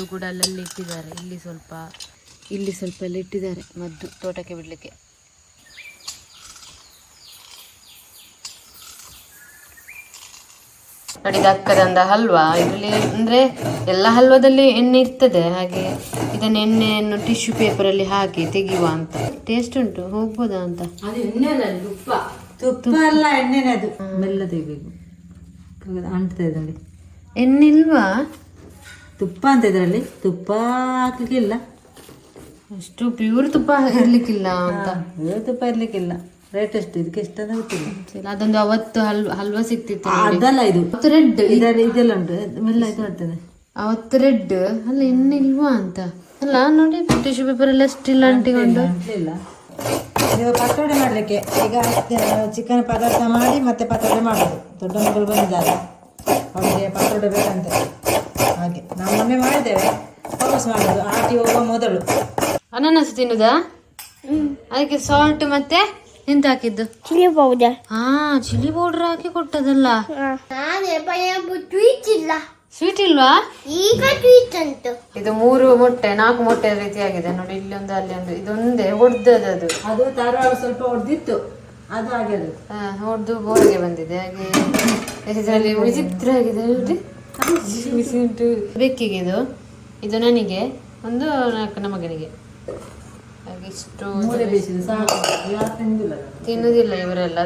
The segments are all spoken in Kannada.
ಮದ್ದು ಕೂಡ ಅಲ್ಲಲ್ಲಿ ಇಟ್ಟಿದ್ದಾರೆ. ಇಲ್ಲಿ ಸ್ವಲ್ಪ ಇಲ್ಲಿ ಸ್ವಲ್ಪ ಎಲ್ಲ ಇಟ್ಟಿದ್ದಾರೆ ಮದ್ದು ತೋಟಕ್ಕೆ ಬಿಡಲಿಕ್ಕೆ. ನೋಡಿ ಅಕ್ಕದಂದ ಹಲ್ವಾ. ಇದರಲ್ಲಿ ಅಂದ್ರೆ ಎಲ್ಲ ಹಲ್ವಾದಲ್ಲಿ ಎಣ್ಣೆ ಇರ್ತದೆ. ಹಾಗೆ ಇದನ್ನ ಎಣ್ಣೆಯನ್ನು ಟಿಶ್ಯೂ ಪೇಪರಲ್ಲಿ ಹಾಕಿ ತೆಗೆಯುವ ಅಂತ. ಟೇಸ್ಟ್ ಉಂಟು. ಹೋಗ್ಬೋದಾ ಅಂತ? ತುಪ್ಪ. ತುಪ್ಪ ಅಲ್ಲ ಎಣ್ಣೆನೇ ಅದು ಬೆಲ್ಲ ತೆಗಿಬೇಕು ಅಂಟ್ತಾ ಇದರಲ್ಲಿ ಎಣ್ಣೆ ಇಲ್ವಾ? ತುಪ್ಪ ಅಂತ ಇದರಲ್ಲಿ ತುಪ್ಪ ಹಾಕ್ಲಿಕ್ಕಿಲ್ಲ. ಅಷ್ಟು ಪ್ಯೂರ್ ತುಪ್ಪ ಇರ್ಲಿಕ್ಕಿಲ್ಲ ಅಂತ. ಪ್ಯೂರ್ ತುಪ್ಪ ಇರ್ಲಿಕ್ಕಿಲ್ಲ. ರೇಟ್ ಎಷ್ಟು ಇದಕ್ಕೆ ಎಷ್ಟು ಅಂತ ಗೊತ್ತಿಲ್ಲ. ಅದೊಂದು ಅವತ್ತು ಹಲ್ವಾ ಹಲ್ವಾ ಸಿಕ್ತಿತ್ತು ಅದಲ್ಲ ಇದು. ರೆಡ್ ಇದರಲ್ಲಿ ಇದೆಲ್ಲ ಉಂಟು. ಮೆಲ್ಲ ಇದು ಮಾಡ್ತದೆ ಅವತ್ತು ರೆಡ್ ಅಲ್ಲ ಇನ್ನಿಲ್ವಾ ಇಲ್ವಾ ಅಂತ. ಅಲ್ಲ ನೋಡಿ ಟಿಶ್ಯೂ ಪೇಪರ್ ಎಲ್ಲ ಸ್ಟಿಲ್ ಅಂಟಿಕೊಂಡು ಇಲ್ಲ. ಈಗ ಪಕೋಡೆ ಮಾಡಲಿಕ್ಕೆ. ಈಗ ಚಿಕನ್ ಪದಾರ್ಥ ಮಾಡಿ ಮತ್ತೆ ಪಕೋಡೆ ಮಾಡೋದು. ದೊಡ್ಡ ಮಗಳು ಬಂದಿದ್ದಾರೆ ಅವರಿಗೆ ಪಕೋಡೆ ಬೇಕಂತೆ. ಹಾಗೆ ನಾವು ಮೊನ್ನೆ ಮಾಡಿದ್ದೇವೆ. ವಾಪಸ್ ಮಾಡೋದು ಆಟಿ ಹೋಗುವ ಮೊದಲು. ಅನಾನಸ್ ತಿನ್ನುದಾ? ಅದಕ್ಕೆ ಸಾಲ್ಟ್ ಮತ್ತೆ ಎಂತ ಹಾಕಿದ್ದು ಚಿಲ್ಲಿ ಪೌಡರ್ ಹಾ. ಚಿಲ್ಲಿ ಪೌಡರ್ ಹಾಕಿ ಕೊಟ್ಟದಲ್ಲ ಸ್ವೀಟ್ ಇಲ್ವಾ? ಈಗ ಸ್ವೀಟ್ ಉಂಟು. ಇದು ಮೂರು ಮೊಟ್ಟೆ ನಾಲ್ಕು ಮೊಟ್ಟೆ ರೀತಿಯಾಗಿದೆ. ನೋಡಿ ಇಲ್ಲಿ ಒಂದು ಅಲ್ಲಿ ಒಂದು. ಇದೊಂದೇ ಹೊಡ್ದದ್ದು ಅದು ತರ ಸ್ವಲ್ಪ ಹೊಡೆದಿತ್ತು ಅದು ಹಾಗೆ ಅದು. ಹೊಡೆದು ಬೋರಿಗೆ ಬಂದಿದೆ. ಹಾಗೆ ಇದರಲ್ಲಿ ವಿಚಿತ್ರ ಆಗಿದೆ ನೋಡಿ. ಬಿಸಿ ಉಂಟು ಬೆಕ್ಕಿಗೆ ಇದು ಇದು ನನಗೆ ಒಂದು ನಾಲ್ಕು ನಮ್ಮ ಮಗನಿಗೆ ಇಷ್ಟು. ತಿನ್ನುವುದಿಲ್ಲ ಇವರೆಲ್ಲ.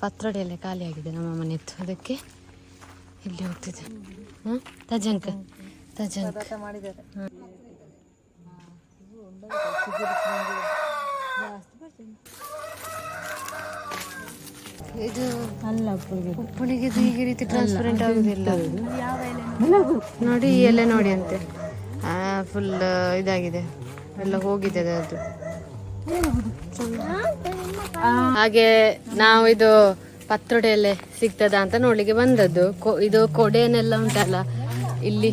ಪತ್ರೊಡೆ ಎಲ್ಲ ಖಾಲಿ ಆಗಿದೆ ನಮ್ಮ ಇತ್ತು ಅದಕ್ಕೆ ಇಲ್ಲಿ ಹೋಗ್ತಿದೆ ಹಾ? ತಜಂಕ ತಜಂಕ. ಮಾಡಿದ್ದಾರೆ. ಇದು ಅಲ್ಲ ಉಪ್ಪಿಗೆ ಉಪ್ಪುಳಿಗೆ ಇದು ಈ ರೀತಿ ಟ್ರಾನ್ಸ್ಪರೆಂಟ್ ಆಗುದಿಲ್ಲ. ನೋಡಿ? ಎಲ್ಲ ಎಲೆ ನೋಡಿ ಅಂತೆ. ಫುಲ್ ಇದಾಗಿದೆ. ಎಲ್ಲ ಹೋಗಿದೆ ಅದು. ಹಾಗೆ ನಾವು ಇದು ಪತ್ರೊಡೆ ಎಲೆ ಸಿಗ್ತದ ಅಂತ ನೋಡ್ಲಿಕ್ಕೆ ಬಂದದ್ದು. ಇದು ಕೊಡೆನೆಲ್ಲ ಉಂಟಲ್ಲ ಇಲ್ಲಿ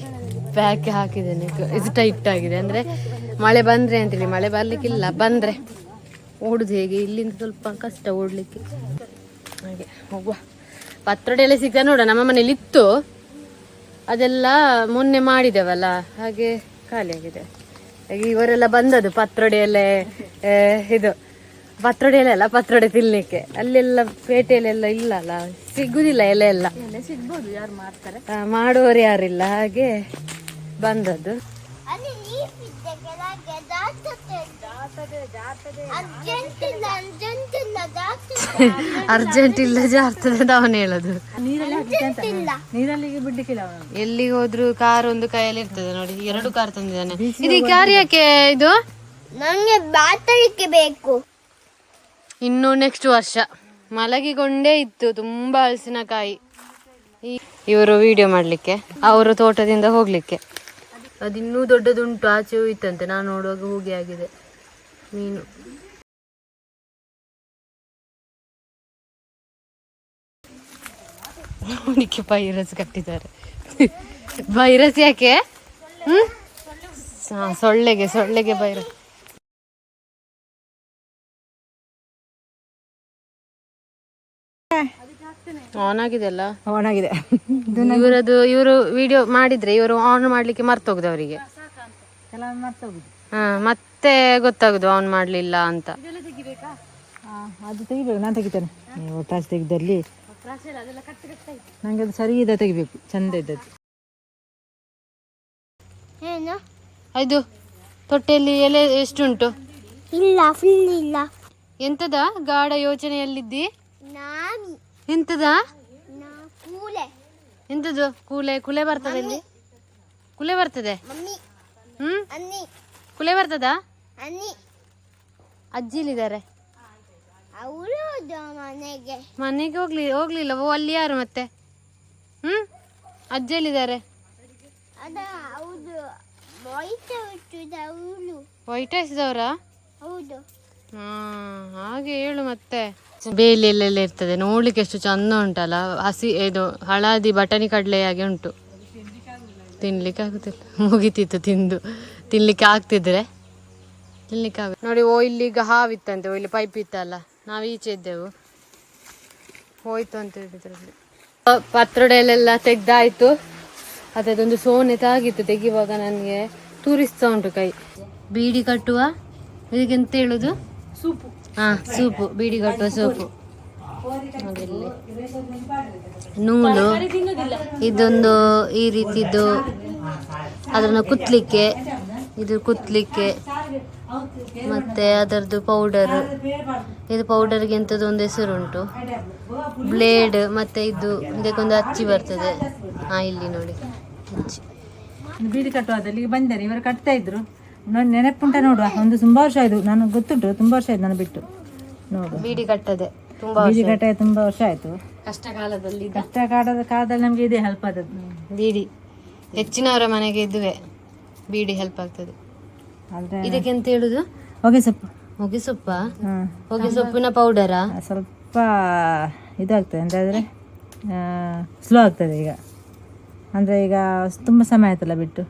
ಪ್ಯಾಕ್ ಹಾಕಿದ್ದೇನೆ. ಇದು ಟೈಟ್ ಆಗಿದೆ. ಅಂದ್ರೆ ಮಳೆ ಬಂದ್ರೆ ಅಂತೇಳಿ ಮಳೆ ಬರ್ಲಿಕ್ಕಿಲ್ಲ ಬಂದ್ರೆ. ಓಡುದು ಹೇಗೆ? ಇಲ್ಲಿಂದ ಸ್ವಲ್ಪ ಕಷ್ಟ ಓಡ್ಲಿಕ್ಕೆ. ಹಾಗೆ ಹೋಗುವ. ಪತ್ರೊಡೆ ಎಲ್ಲ ಸಿಗ್ತದೆ ನೋಡ ನಮ್ಮ ಮನೇಲಿ ಇತ್ತು. ಅದೆಲ್ಲ ಮೊನ್ನೆ ಮಾಡಿದೆವಲ್ಲ ಹಾಗೆ ಖಾಲಿಯಾಗಿದೆ ಹಾಗೆ ಇವರೆಲ್ಲ ಬಂದದ್ದು ಪತ್ರೊಡೆ ಎಲೆ ಇದು ಪತ್ರೊಡೆ ಎಲೆ ಅಲ್ಲ ಪತ್ರೊಡೆ ತಿನ್ಲಿಕ್ಕೆ. ಅಲ್ಲೆಲ್ಲ ಪೇಟೆಯಲ್ಲೆಲ್ಲ ಇಲ್ಲ ಅಲ್ಲ ಸಿಗುದಿಲ್ಲ ಎಲೆ ಎಲ್ಲ. ಆ, ಮಾಡುವವರು ಯಾರಿಲ್ಲ ಹಾಗೆ ಬಂದದ್ದು. ಅರ್ಜೆಂಟ್ ಇಲ್ಲ ಅರ್ಜೆಂಟ್ ಇಲ್ಲ ಜಾತತೆ ಅರ್ಜೆಂಟ್ ಇಲ್ಲ ಜಾರ್ತದೆ ಅಂತ ಅವನು ಹೇಳೋದು. ಬಿಡ್ಲಿಕ್ಕಿಲ್ಲ ಅವನು. ಎಲ್ಲಿಗೆ ಹೋದ್ರು ಕಾರ್ ಒಂದು ಕೈಯಲ್ಲಿ ಇರ್ತದೆ ನೋಡಿ ಎರಡು ಕಾರ್ ತಂದಿದ್ದಾನೆ. ಇದು ಕಾರ್ ಯಾಕೆ ಇದು? ನಂಗೆ ಬಾತಳಿಕೆ ಬೇಕು. ಇನ್ನು ನೆಕ್ಸ್ಟ್ ವರ್ಷ. ಮಲಗಿಕೊಂಡೇ ಇತ್ತು ತುಂಬಾ ಹಲಸಿನಕಾಯಿ ಇವರು ವಿಡಿಯೋ ಮಾಡ್ಲಿಕ್ಕೆ ಅವರು ತೋಟದಿಂದ ಹೋಗ್ಲಿಕ್ಕೆ. ಅದಿನ್ನೂ ಇನ್ನೂ ದೊಡ್ಡದುಂಟು ಆಚೆ ಹೋಯ್ತಂತೆ. ನಾನು ನೋಡುವಾಗ ಹೋಗಿ ಆಗಿದೆ. ಮೀನು ನೋಡಿಕ್ಕೆ ವೈರಸ್ ಕಟ್ಟಿದ್ದಾರೆ. ವೈರಸ್ ಯಾಕೆ? ಹ್ಮ್? ಹಾ, ಸೊಳ್ಳೆಗೆ ಸೊಳ್ಳೆಗೆ ವೈರಸ್ ಆನ್ ಆಗಿದೆ ಅಲ್ಲ? ಒಣಗಿದೆ ಇವರದು ಇವರು ವಿಡಿಯೋ ಮಾಡಿದ್ರೆ ಇವರು ಆನ್ ಮಾಡ್ಲಿಕ್ಕೆ ಮರ್ತೋಗುದು ಅವರಿಗೆ ಮರ್ತೋಗುದು ಮತ್ತೆ ಗೊತ್ತಾಗುದು ಆನ್ ಮಾಡ್ಲಿಲ್ಲ ಅಂತ. ಅದು ತೆಗಿಬೇಕು ನಾನು ತೆಗಿತೇನೆ. ನೀವು ಟ್ರಾಸ್ ತೆಗೆದಲ್ಲಿ ನನಗೆ ಅದು ಸರಿ ಇದೆ ತೆಗಿಬೇಕು ಚಂದ ಇದ್ದದ್ದು. ಇದು ತೊಟ್ಟೆಯಲ್ಲಿ ಎಲೆ ಎಷ್ಟುಂಟು? ಇಲ್ಲ ಫುಲ್ ಇಲ್ಲ. ಎಂತದ ಗಾಢ ಯೋಚನೆಯಲ್ಲಿದ್ದಿ? ನಾನು ಎಂತದ? ನಾ ಕೂಲೆ. ಎಂತದು? ಕೂಲೆ ಕುಲೆ ಬರ್ತದೆ ಇಲ್ಲಿ ಕುಲೆ ಬರ್ತದೆ? ಹ್ಮ್? ಅನ್ನಿ. ಕುಲೆ ಬರ್ತದ? ಅನ್ನಿ ಅಜ್ಜಿಲಿದ್ದಾರೆ ಅವಳು ಮನೆಗೆ. ಮನೆಗೆ ಹೋಗ್ಲಿ ಹೋಗ್ಲಿಲ್ಲ ಓ ಅಲ್ಲಿ ಯಾರು ಮತ್ತೆ? ಹ್ಮ್? ಇದಾರೆ ಅದ ಹೌದು ಅವಳು. ವೈಟ್ ಹೈಸಿದವರ ಹೌದು. ಹಾ ಹಾಗೆ ಹೇಳು ಮತ್ತೆ. ಬೇಲಿಯಲ್ಲೆಲ್ಲ ಇರ್ತದೆ? ನೋಡ್ಲಿಕ್ಕೆ ಎಷ್ಟು ಚಂದ ಉಂಟಲ್ಲ? ಹಸಿ ಇದು ಹಳದಿ ಬಟಾಣಿ ಕಡಲೆ ಹಾಗೆ ಉಂಟು. ತಿನ್ಲಿಕ್ಕೆ ಆಗುತ್ತಿಲ್ಲ ಮುಗಿತಿತ್ತು ತಿಂದು. ತಿನ್ಲಿಕ್ಕೆ ಆಗ್ತಿದ್ರೆ ತಿನ್ಲಿಕ್ಕೆ ಆಗ. ನೋಡಿ ಓ ಇಲ್ಲಿ ಈಗ ಹಾವಿತ್ತಂತೆ ಓ ಇಲ್ಲಿ ಪೈಪ್ ಇತ್ತಲ್ಲ ನಾವು ಈಚೆ ಇದ್ದೆವು. ಹೋಯ್ತು ಅಂತ ಹೇಳಿದ್ರಲ್ಲಿ ಪತ್ರೊಡೆಯಲ್ಲೆಲ್ಲ ತೆಗ್ದಾಯ್ತು. ಅದೊಂದು ಸೋನೆ ತಾಗಿತ್ತು ತೆಗಿವಾಗ ನನಗೆ. ತೂರಿಸ್ತಾ ಉಂಟು ಕೈ. ಬೀಡಿ ಕಟ್ಟುವ ಇದಕ್ಕೆಂತ ಹೇಳುದು? ಸೂಪು. ಹಾ ಸೂಪು ಬೀಡಿ ಕಟ್ಟುವ ಸೂಪು. ನೂಲು ಇದೊಂದು ಈ ರೀತಿದು ಅದನ್ನು ಕುತ್ತಲಿಕ್ಕೆ ಇದು ಕುತ್ತಲಿಕ್ಕೆ ಮತ್ತೆ ಅದರದ್ದು ಪೌಡರ್ ಇದು ಪೌಡರ್ಗೆ ಎಂಥದ್ದು ಒಂದು ಹೆಸರುಂಟು. ಬ್ಲೇಡ್ ಮತ್ತೆ ಇದು ಇದಕ್ಕೊಂದು ಅಚ್ಚಿ ಬರ್ತದೆ. ಹಾ ಇಲ್ಲಿ ನೋಡಿ. ಅಚ್ಚಿ. ಬೀಡಿ ಕಟ್ಟುವಾದಲ್ಲಿ ಬಂದರೆ ಇವರು ಕಟ್ತಾ ಇದ್ರು. ನಾನು ನೆನಪುಂಟ ನೋಡುವ. ಒಂದು ತುಂಬಾ ವರ್ಷ ಆಯ್ತು ನನಗೆ ಗೊತ್ತುಂಟು ತುಂಬಾ ವರ್ಷ ಆಯ್ತು ನಾನು ಬಿಟ್ಟು. ನೋಡು. ಬೀಡಿ ಕಟ್ಟದೆ. ತುಂಬಾ ಬೀಡಿ ಕಟ್ಟದೆ ತುಂಬಾ ವರ್ಷ ಆಯ್ತು. ಕಷ್ಟ ಕಾಲದಲ್ಲಿ ಕಷ್ಟ ಕಾಲದ ಕಾಲದಲ್ಲಿ ನಮಗೆ ಇದೆ ಹೆಲ್ಪ್ ಆದದ್ದು ಬೀಡಿ ಹೆಚ್ಚಿನವರ ಮನೆಗೆ ಇದುವೆ. ಬೀಡಿ ಹೆಲ್ಪ್ ಆಗ್ತದೆ. ಇದಕ್ಕೆ ಎಂತ ಹೇಳುದು? ಹೊಗೆ ಸೊಪ್ಪು. ಹೊಗೆ ಸೊಪ್ಪ? ಹೊಗೆ ಸೊಪ್ಪಿನ ಪೌಡರಾ ಸ್ವಲ್ಪ ಇದಾಗ್ತದೆ ಅಂತಂದರೆ ಸ್ಲೋ ಆಗ್ತದೆ ಈಗ. ಅಂದರೆ ಈಗ ತುಂಬ ಸಮಯ ಆಯ್ತಲ್ಲ ಬಿಟ್ಟು.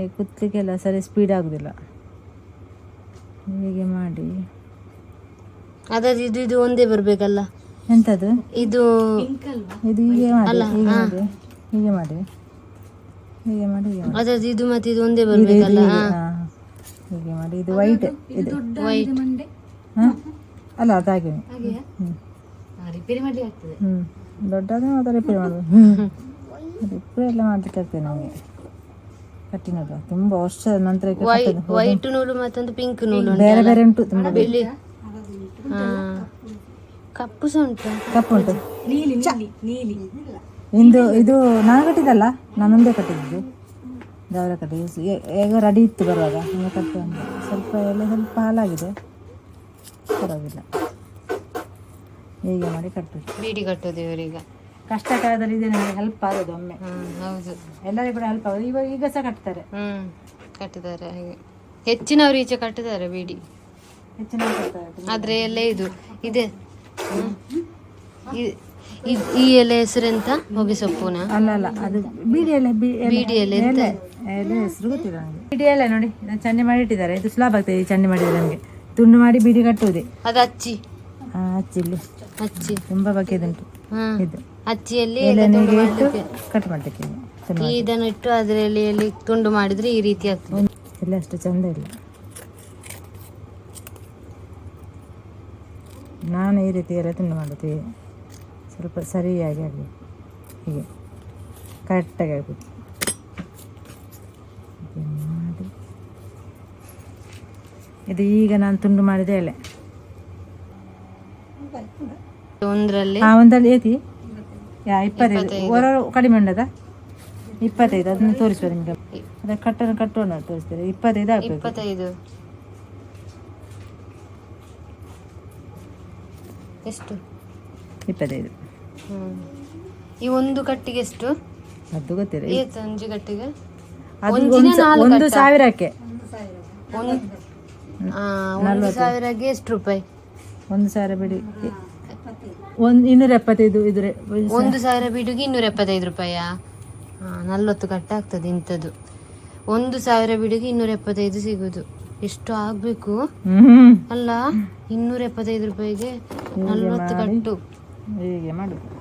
ಈಗ ಕುತ್ತಲಿಕ್ಕೆಲ್ಲ ಸರಿ ಸ್ಪೀಡ್ ಆಗೋದಿಲ್ಲ. ಹೀಗೆ ಮಾಡಿ. ಅದಾದ್ರೆ ಇದು ಇದು ಒಂದೇ ಬರ್ಬೇಕಲ್ಲ? ಎಂಥದ್ದು ಇದು ಇದು ಹೀಗೆ ಮಾಡಿ ಹೀಗೆ ಮಾಡಿ. ಹೀಗೆ ಮಾಡಿ ಹೀಗೆ ಹೀಗೆ ಅದಾದ್ರೆ ಇದು ಮತ್ತೆ ಇದು ಒಂದೇ ಬರ್ಬೇಕಲ್ಲ? ಹೀಗೆ ಮಾಡಿ. ಇದು ವೈಟ್ ಇದು ವೈಟ್ ಹಾಂ? ಅಲ್ಲ ಅದಾಗಿ ಹ್ಞೂ ರಿಪೇರಿ ಮಾಡ್ಲಿಕ್ಕೆ ಆಗ್ತದೆ. ಹ್ಞೂ ದೊಡ್ಡದು ಮಾತ್ರ ರಿಪೇರಿ ಮಾಡೋದು ರಿಪೇರಿ ಎಲ್ಲ ಮಾಡ್ಲಿಕ್ಕೆ ಆಗ್ತದೆ ನಮಗೆ. ಕಟ್ಟಿನದು ತುಂಬ ವರ್ಷದ ನಂತರ ವೈಟ್ ನೂಲು ಮತ್ತೊಂದು ಪಿಂಕ್ ನೂಲು ಬೇರೆ ಬೇರೆ ಉಂಟು ತುಂಬ. ಬೆಳ್ಳಿ ಹಾ. ಕಪ್ಪು ಸಹ ಉಂಟು? ಕಪ್ಪು ಉಂಟು. ಇಂದು ಇದು ನಾನು ಕಟ್ಟಿದ್ದಲ್ಲ ನಾನೊಂದೇ ಕಟ್ಟಿದ್ದು. ದೇವರ ಕಟ್ಟಿ ಈಗ ರೆಡಿ ಇತ್ತು ಬರುವಾಗ. ಹಂಗೆ ಕಟ್ಟು ಸ್ವಲ್ಪ ಎಲ್ಲ ಸ್ವಲ್ಪ ಹಾಲಾಗಿದೆ ಪರವಾಗಿಲ್ಲ. ಹೀಗೆ ಮಾಡಿ ಕಟ್ಟು ಬೀಡಿ ಕಟ್ಟೋದು ಇವರೀಗ. ಕಷ್ಟ ಕಾಲದಲ್ಲಿ ಇದೆ ನನಗೆ ಹೆಲ್ಪ್ ಆಗೋದು ಒಮ್ಮೆ. ಹೌದು. ಎಲ್ಲರಿಗೂ ಕೂಡ ಹೆಲ್ಪ್ ಆಗೋದು. ಇವಾಗ ಈಗ ಸಹ ಕಟ್ತಾರೆ. ಹ್ಮ್ ಕಟ್ಟಿದ್ದಾರೆ ಹಾಗೆ. ಹೆಚ್ಚಿನವರು ಈಚೆ ಕಟ್ಟಿದ್ದಾರೆ ಬೀಡಿ. ಹೆಚ್ಚಿನವರು ಕಟ್ತಾರೆ. ಆದ್ರೆ ಎಲ್ಲ ಇದು. ಇದೆ. ಹ್ಞೂ ಇ- ಇದ್- ಈ ಎಲೆ ಹೆಸರೆಂತ ಹೊಗೆ ಸೊಪ್ಪುನ? ಅಲ್ಲ ಅದು ಬೀಡಿ ಎಲೆ ಬೀಡಿ ಎಲೆ ಎಂತ? ಎಲೆ ಹೆಸರು ಗೊತ್ತಿಲ್ಲ ನನಗೆ. ಬೀಡಿ ಎಲೆ ನೋಡಿ ಇದನ್ನ ಚಂಡಿ ಮಾಡಿ ಇಟ್ಟಿದ್ದಾರೆ. ಇದು ಸುಲಭ ಆಗ್ತದೆ ಈ ಚಂಡಿ ಮಾಡಿದ್ರೆ ನಮಗೆ ತುಂಡು ಮಾಡಿ ಬೀಡಿ ಕಟ್ಟುವುದೇ. ಅದು ಅಚ್ಚಿ. ಆ, ಹಚ್ಚಿಲ್ಲಿ ಅಚ್ಚಿ. ತುಂಬಾ ಬಗೆದುಂಟು. ಉಂಟು ಇದು. ಅಚ್ಚಿಯಲ್ಲಿ ಎಲೆ ಎಲ್ಲ ತುಂಡು ನೀರಿಗೆ ಇಟ್ಟು ಮಾಡ್ಲಿಕ್ಕೆ. ಕಟ್ ಮಾಡ್ಲಿಕ್ಕೆ ತುಂಡು ಈ ಇದನ್ನು ಇಟ್ಟು ಅದರ ಎಲೆಯಲ್ಲಿ ತುಂಡು ಮಾಡಿದ್ರೆ ಈ ರೀತಿ ಆಗ್ತದೆ. ಎಲ್ಲ ಅಷ್ಟು ಚಂದ ಇಲ್ಲ. ನಾನು ಈ ರೀತಿ ಎಲ್ಲ ತುಂಡು ಮಾಡುತ್ತೀವಿ ಸ್ವಲ್ಪ ಸರಿಯಾಗಿ ಆಗಲಿ. ಹೀಗೆ. ಕರೆಕ್ಟಾಗಿ ಆಗಬೇಕು. ಮಾಡಿ. ಇದು ಈಗ ನಾನು ತುಂಡು ಮಾಡಿದೆ ಎಲೆ. ಒಂದರಲ್ಲಿ ಆ ಒಂದರಲ್ಲಿ ಏತಿ? ಯಾ ಇಪ್ಪತ್ತೈದು. ಹೊರ ಕಡಿಮೆ ಉಂಡದ? ಇಪ್ಪತ್ತೈದು. ಅದನ್ನು ತೋರಿಸುವ ನಿಮಗೆ. ಅದ ಕಟ್ಟನ್ನು ಕಟ್ಟೋಣ ತೋರಿಸ್ತಾರೆ? ಇಪ್ಪತ್ತೈದು ಆಗ್ತದೆ ಇಪ್ಪತ್ತೈದು. ಎಷ್ಟು? ಇಪ್ಪತ್ತೈದು. ಈ ಒಂದು ಕಟ್ಟಿಗೆ ಎಷ್ಟು? ಅದು ಗೊತ್ತಿಲ್ಲ. ಈ ಸಂಜಿ ಕಟ್ಟಿಗೆ? ಅದು ಒಂದು ಸ- ನಾಲ್ಕು ಒಂದು ಸಾವಿರಕ್ಕೆ. ಒಂದು ಆ, ಒಂದು ಸಾವಿರಗೆ ಎಷ್ಟು ರೂಪಾಯಿ? ಒಂದು ಸಾವಿರ ಬಿಡಿ. ಒಂದು ಇನ್ನೂರ ಎಪ್ಪತ್ತೈದು ಇದ್ರೆ. ಒಂದು ಸಾವಿರ ಬಿಡುಗೆ ಇನ್ನೂರ ಎಪ್ಪತ್ತೈದು ರೂಪಾಯಿಯಾ? ನಲ್ವತ್ತು ಕಟ್ಟ ಆಗ್ತದೆ ಇಂಥದ್ದು. ಒಂದು ಸಾವಿರ ಬಿಡುಗೆ ಇನ್ನೂರ ಎಪ್ಪತ್ತೈದು ಸಿಗುದು. ಎಷ್ಟು ಆಗ್ಬೇಕು? ಹ್ಮ್. ಅಲ್ಲ ಇನ್ನೂರ ಎಪ್ಪತ್ತೈದು ರೂಪಾಯಿಗೆ ನಲ್ವತ್ತು ಕಟ್ಟು. ಹೀಗೆ ಮಾಡು.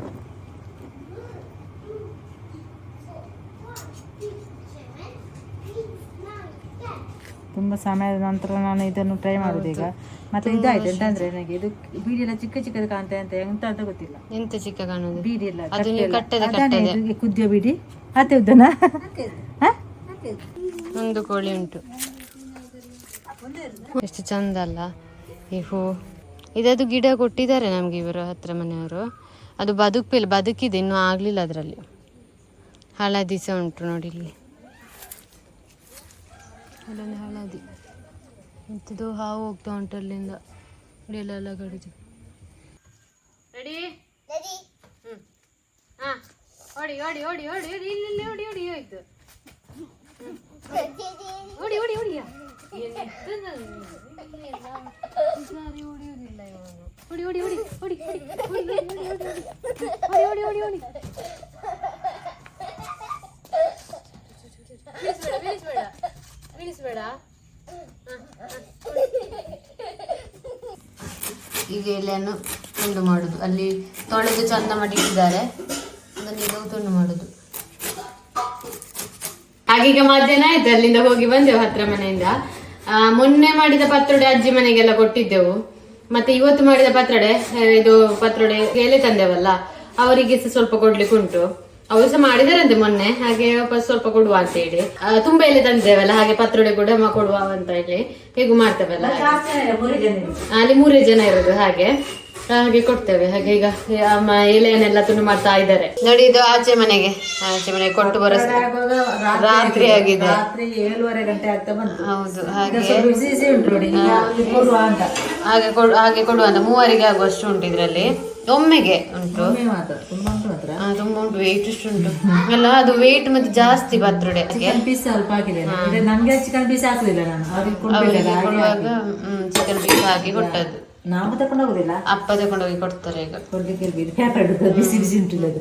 ತುಂಬ ಸಮಯದ ನಂತರ ನಾನು ಇದನ್ನು ಟ್ರೈ ಮಾಡೋದು ಈಗ ಮತ್ತೆ ಇದಾಯ್ತು ಎಂತಂದ್ರೆ ನನಗೆ ಇದು ಬೀಡಿ ಎಲ್ಲ ಚಿಕ್ಕ ಚಿಕ್ಕದು ಕಾಣ್ತಾ ಅಂತ ಎಂತ ಅಂತ ಗೊತ್ತಿಲ್ಲ. ಎಂತ ಚಿಕ್ಕ ಕಾಣುದು? ಬೀಡಿ ಎಲ್ಲ ಅದು ನೀವು ಕಟ್ಟದೆ ಕುದ್ದಿಯ ಬೀಡಿ. ಅತ್ತೆ ಉದ್ದನ? ಒಂದು ಕೋಳಿ ಉಂಟು. ಎಷ್ಟು ಚಂದ ಅಲ್ಲ. ಈ ಹೂ. ಇದದು ಗಿಡ ಕೊಟ್ಟಿದ್ದಾರೆ ನಮ್ಗೆ ಇವರು ಹತ್ರ ಮನೆಯವರು. ಅದು ಬದುಕಿಲ್ಲ ಬದುಕಿದೆ ಇನ್ನೂ ಆಗ್ಲಿಲ್ಲ ಅದರಲ್ಲಿ. ಹಳದಿ ಸಹ ಉಂಟು ನೋಡಿ ಇಲ್ಲಿ. ಅಲ್ಲೊಂದು ಹಳದಿ ಎಂಥದ್ದು ಹಾವು ಹೋಗ್ತಾ ಉಂಟು ಅಲ್ಲಿಂದ ನೋಡಿ ಅಲ್ಲೆಲ್ಲ ಗಡಿದು ರೆಡಿ Ready? ಹ್ಮ್ ಹಾ ಓಡಿ ಓಡಿ ಓಡಿ ಓಡಿ ಓಡಿ ಇಲ್ಲಿ ಇಲ್ಲಿ ಓಡಿ ಓಡಿ ಹೋಯ್ತು ಓಡಿ ಓಡಿ ಓಡಿ ಓಡಿ ಓಡಿ ಓಡಿ ಓಡಿ ಓಡಿ ಓಡಿ ಓಡಿ ಓಡಿ ಬೀಳಿಸ್ಬೇಡ ಈಗ ಎಲೆಯನ್ನು ತುಂಡು ಮಾಡುದು. ಅಲ್ಲಿ ತೊಳೆದು ಚಂದ ಮಾಡಿ ಇಟ್ಟಿದ್ದಾರೆ ಅದನ್ನ ಈಗ ತುಂಡು ಮಾಡುದು. ಹಾಗೀಗ ಮಧ್ಯಾಹ್ನ ಆಯ್ತು. ಅಲ್ಲಿಂದ ಹೋಗಿ ಬಂದೆವು ಹತ್ರ ಮನೆಯಿಂದ. ಆ, ಮೊನ್ನೆ ಮಾಡಿದ ಪತ್ರೊಡೆ ಅಜ್ಜಿ ಮನೆಗೆಲ್ಲ ಕೊಟ್ಟಿದ್ದೆವು. ಮತ್ತೆ ಇವತ್ತು ಮಾಡಿದ ಪತ್ರೊಡೆ ಇದು ಪತ್ರೊಡೆ ಎಲೆ ತಂದೆವಲ್ಲ ಅವರಿಗೆ ಸ್ವಲ್ಪ ಕೊಡ್ಲಿಕ್ಕೆ ಉಂಟು ಅವರು ಸಹ ಮಾಡಿದಾರಂತೆ ಮೊನ್ನೆ ಹಾಗೆ ವಾಪಸ್ ಸ್ವಲ್ಪ ಕೊಡುವ ಅಂತ ಹೇಳಿ. ತುಂಬಾ ಎಲೆ ತಂದಿದ್ದೇವಲ್ಲ ಹಾಗೆ ಪತ್ರೊಡೆ ಕೂಡ ಅಮ್ಮ ಕೊಡುವ ಅಂತ ಹೇಳಿ ಹೇಗೂ ಮಾಡ್ತೇವಲ್ಲ. ಅಲ್ಲಿ ಮೂರೇ ಜನ ಇರೋದು ಹಾಗೆ. ಹಾಗೆ ಕೊಡ್ತೇವೆ. ಹಾಗೆ ಈಗ ಅಮ್ಮ ಎಲೆಯನ್ನೆಲ್ಲ ತುಂಡು ಮಾಡ್ತಾ ಇದ್ದಾರೆ. ನೋಡಿ ಇದು ಆಚೆ ಮನೆಗೆ. ಆಚೆ ಮನೆಗೆ ಕೊಟ್ಟು ಬರ ರಾತ್ರಿ ಆಗಿದೆ. ಏಳುವರೆ ಗಂಟೆ ಆಗ್ತಾ ಬಂತು. ಹೌದು ಹಾಗೆ. ಕೊಡುವ ಅಂತ. ಹಾಗೆ ಕೊಡು ಹಾಗೆ ಕೊಡುವಂತ ಮೂವರಿಗೆ ಆಗುವಷ್ಟು ಉಂಟು ಇದ್ರಲ್ಲಿ. ಒಮ್ಮೆಗೆ ಉಂಟು. ತುಂಬಾ ಉಂಟು ವೆಯ್ಟ್ ಇಷ್ಟು ಉಂಟು. ಅಲ್ಲ ಅದು ವೆಯ್ಟ್ ಮತ್ತೆ ಜಾಸ್ತಿ ಬರ್ತಡೆ ಪೀಸ್ ಸ್ವಲ್ಪ ಹಾಕಿದೆ ಚಿಕನ್ ಪೀಸ್ ಹಾಕುದಿಲ್ಲ ನಾನು. ಚಿಕನ್ ಪೀಸ್ ಹಾಕಿ ಕೊಟ್ಟದ್ದು. ನಾವು ತಕೊಂಡು ಹೋಗುದಿಲ್ಲ ಅಪ್ಪ ಹೋಗಿ ಕೊಡ್ತಾರೆ ಈಗ. ಕೊಡ್ಲಿಕ್ಕೆ ಬಿಸಿ ಬಿಸಿ ಉಂಟು ಇದು